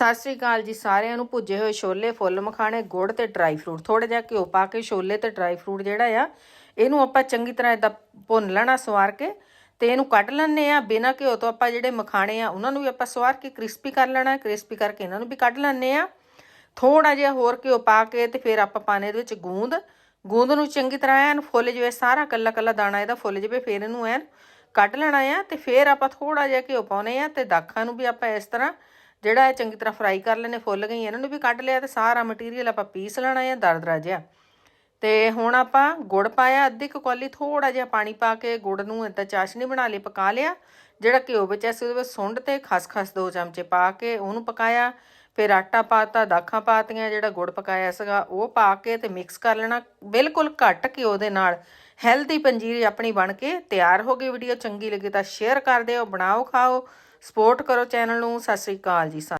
ਸਤਿ ਸ੍ਰੀ ਅਕਾਲ ਜੀ ਸਾਰਿਆਂ ਨੂੰ। ਭੁੱਜੇ ਹੋਏ ਛੋਲੇ, ਫੁੱਲ ਮਖਾਣੇ, ਗੁੜ ਤੇ ਡਰਾਈ ਫਰੂਟ ਥੋੜਾ ਜਿਹਾ ਘਿਓ ਪਾ ਕੇ ਛੋਲੇ ਤੇ ਡਰਾਈ ਫਰੂਟ ਜਿਹੜਾ ਆ, ਇਹਨੂੰ ਆਪਾਂ ਚੰਗੀ ਤਰ੍ਹਾਂ ਇਦਾਂ ਭੁੰਨ ਲੈਣਾ ਸਵਾਰ ਕੇ ਤੇ ਇਹਨੂੰ ਕੱਢ ਲੈਣੇ ਆ ਬਿਨਾਂ ਘਿਓ ਤੋਂ ਆਪਾਂ ਜਿਹੜੇ ਮਖਾਣੇ ਆ, ਉਹਨਾਂ ਨੂੰ ਵੀ ਆਪਾਂ ਸਵਾਰ ਕੇ ਕ੍ਰਿਸਪੀ ਕਰ ਲੈਣਾ ਕ੍ਰਿਸਪੀ ਕਰਕੇ ਇਹਨਾਂ ਨੂੰ ਵੀ ਕੱਢ ਲੈਣੇ ਆ ਥੋੜਾ ਜਿਹਾ ਹੋਰ ਘਿਓ ਪਾ ਕੇ ਤੇ ਫਿਰ ਆਪਾਂ ਪਾਣੇ ਇਹਦੇ ਵਿੱਚ ਗੂੰਦ ਗੂੰਦ ਨੂੰ ਚੰਗੀ ਤਰ੍ਹਾਂ ਐਨ ਫੁੱਲ ਜਵੇ ਸਾਰਾ ਕੱਲਾ ਕੱਲਾ ਦਾਣਾ ਇਹਦਾ ਫੁੱਲ ਜਵੇ, ਫਿਰ ਇਹਨੂੰ ਐਨ ਕੱਢ ਲੈਣਾ ਆ ਤੇ ਫਿਰ ਆਪਾਂ ਥੋੜਾ ਜਿਹਾ ਘਿਓ ਪਾਉਨੇ ਆ ਤੇ ਦਾਖਾਂ ਨੂੰ ਵੀ ਆਪਾਂ ਇਸ ਤਰ੍ਹਾਂ ਜਿਹੜਾ ਇਹ ਚੰਗੀ ਤਰ੍ਹਾਂ ਫਰਾਈ ਕਰ ਲੈਣੇ ਫੁੱਲ ਗਈ ਇਹਨਾਂ ਨੂੰ ਵੀ ਕੱਢ ਲਿਆ ਤੇ ਸਾਰਾ ਮਟੀਰੀਅਲ ਆਪਾਂ ਪੀਸ ਲੈਣਾ ਆ ਦਰਦਰਾ ਜਿਹਾ ਤੇ ਹੁਣ ਆਪਾਂ ਗੁੜ ਪਾਇਆ, ਅੱਧੀ ਕੁ ਕੌਲੀ ਥੋੜਾ ਜਿਹਾ ਪਾਣੀ ਪਾ ਕੇ ਗੁੜ ਨੂੰ ਇਦਾਂ ਚਾਸ਼ਨੀ ਬਣਾ ਲਈ, ਪਕਾ ਲਿਆ। ਜਿਹੜਾ ਘਿਓ ਵਿੱਚ ਅਸੀਂ ਉਹਦੇ ਵਿੱਚ ਸੁੰਡ ਤੇ ਖਸਖਸ ਦੋ ਚਮਚੇ ਪਾ ਕੇ ਉਹਨੂੰ ਪਕਾਇਆ। ਫਿਰ ਆਟਾ ਪਾਤਾ, ਦਾਖਾਂ ਪਾਤੀਆਂ, ਜਿਹੜਾ ਗੁੜ ਪਕਾਇਆ ਸੀਗਾ, ਉਹ ਪਾ ਕੇ ਤੇ ਮਿਕਸ ਕਰ ਲੈਣਾ। ਬਿਲਕੁਲ ਘੱਟ ਘਿਓ ਦੇ ਨਾਲ। ਹੈਲਦੀ ਪੰਜੀਰੀ ਆਪਣੀ ਬਣ ਕੇ ਤਿਆਰ ਹੋ ਗਈ। ਵੀਡੀਓ ਚੰਗੀ ਲੱਗੀ ਤਾਂ ਸ਼ੇਅਰ ਕਰ ਦਿਓ, ਬਣਾਓ, ਖਾਓ। ਸਪੋਰਟ ਕਰੋ ਚੈਨਲ ਨੂੰ। ਸਤਿ ਸ੍ਰੀ ਅਕਾਲ ਜੀ